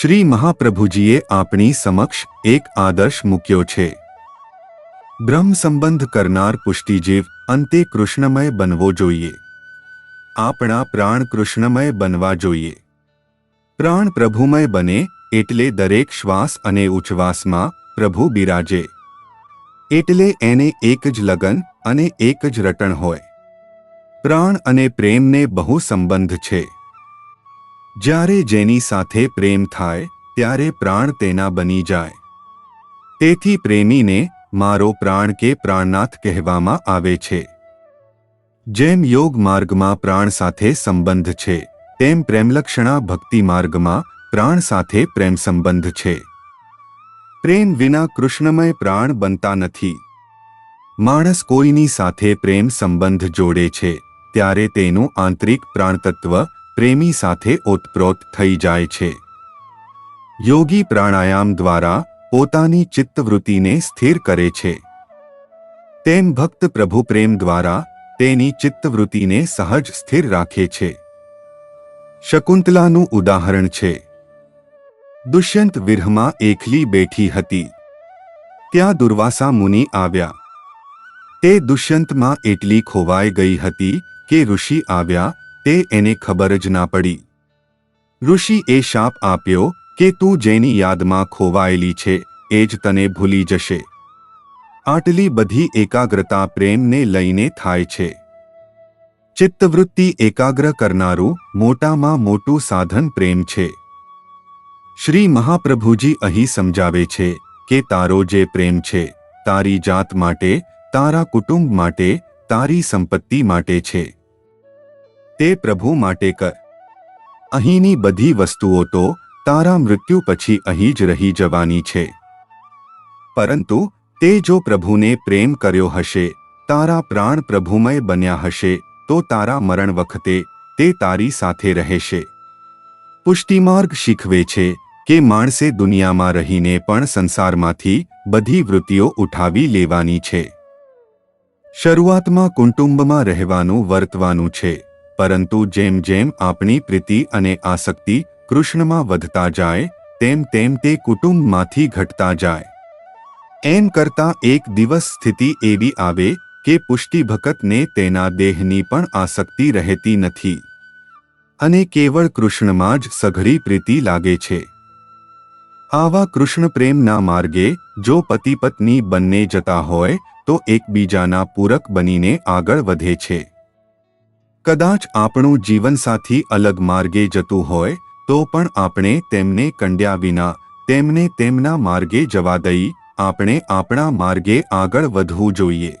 શ્રી મહાપ્રભુજીએ આપણી સમક્ષ એક આદર્શ મૂક્યો છે. બ્રહ્મ સંબંધ કરનાર પુષ્ટિજીવ અંતે કૃષ્ણમય બનવો જોઈએ. આપણા પ્રાણ કૃષ્ણમય બનવા જોઈએ. પ્રાણ પ્રભુમય બને એટલે દરેક શ્વાસ અને ઉચ્છવાસમાં પ્રભુ બિરાજે. એટલે એને એક જ લગન અને એક જ રટણ હોય. પ્રાણ અને પ્રેમને બહુ સંબંધ છે. જ્યારે જેની સાથે પ્રેમ થાય, ત્યારે પ્રાણ તેના બની જાય. તેથી પ્રેમીને, મારો પ્રાણ કે પ્રાણનાથ કહેવામાં આવે છે. જેમ યોગ માર્ગમાં પ્રાણ સાથે સંબંધ છે, તેમ પ્રેમલક્ષણા ભક્તિ માર્ગમાં પ્રાણ સાથે પ્રેમ સંબંધ છે. પ્રેમ વિના કૃષ્ણમય પ્રાણ બનતા નથી. માણસ કોઈની સાથે પ્રેમ સંબંધ જોડે છે, ત્યારે તેનું આંતરિક પ્રાણતત્વ પ્રેમી સાથે ઓતપ્રોત થઈ જાય છે. યોગી પ્રાણાયામ દ્વારા પોતાની ચિત્તવૃત્તિને સ્થિર કરે છે. તેમ ભક્ત પ્રભુ પ્રેમ દ્વારા તેની ચિત્તવૃત્તિને સહજ સ્થિર રાખે છે. શકુંતલાનું ઉદાહરણ છે. દુષ્યંત વિરહમાં એકલી બેઠી હતી. ત્યાં દુર્વાસા મુનિ આવ્યા. તે દુષ્યંતમાં એટલી ખોવાઈ ગઈ હતી કે ઋષિ આવ્યા તે એને ખબર જ ના પડી. ઋષિ એ શાપ આપ્યો કે તું જેની યાદમાં ખોવાયેલી છે, એ જ તને ભૂલી જશે. આટલી બધી એકાગ્રતા પ્રેમને લઈને થાય છે. ચિત્તવૃત્તિ એકાગ્ર કરનારું મોટામાં મોટું સાધન પ્રેમ છે. શ્રી મહાપ્રભુજી અહીં સમજાવે છે કે તારો જે પ્રેમ છે, તારી જાત માટે, તારા કુટુંબ માટે, તારી સંપત્તિ માટે છે. તે પ્રભુ માટે કર. અહીંની બધી વસ્તુઓ તો તારા મૃત્યુ પછી અહીં જ રહી જવાની છે. પરંતુ તે જો પ્રભુને પ્રેમ કર્યો હશે, તારા પ્રાણ પ્રભુમય બન્યા હશે, તો તારા મરણ વખતે તે તારી સાથે રહેશે. પુષ્ટિમાર્ગ શીખવે છે કે માણસે દુનિયામાં રહીને પણ સંસારમાંથી બધી વૃત્તિઓ ઉઠાવી લેવાની છે. શરૂઆતમાં કુટુંબમાં રહેવાનું વર્તવાનું છે. પરંતુ જેમ જેમ આપણી પ્રીતિ અને આસક્તિ કૃષ્ણમાં વધતા જાય, તેમ તેમ તે કુટુંબમાંથી ઘટતા જાય. એમ કરતા એક દિવસ સ્થિતિ એવી આવે કે પુષ્ટિભકતને તેના દેહની પણ આસક્તિ રહેતી નથી. અને કેવળ કૃષ્ણમાં જ સઘળી પ્રીતિ લાગે છે. આવા કૃષ્ણ પ્રેમના માર્ગે જો પતિ પત્ની બંને જતા હોય, તો એકબીજાના પૂરક બનીને આગળ વધે છે. કદાચ આપણું જીવનસાથી અલગ માર્ગે જતું હોય, તો પણ આપણે તેમને કંડ્યા વિના, તેમને તેમના માર્ગે જવા દઈ, આપણે આપણા માર્ગે આગળ વધવું જોઈએ.